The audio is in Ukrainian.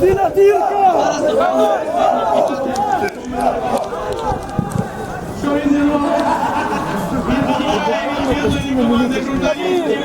Ціна дірка! Що він не робить? Він не від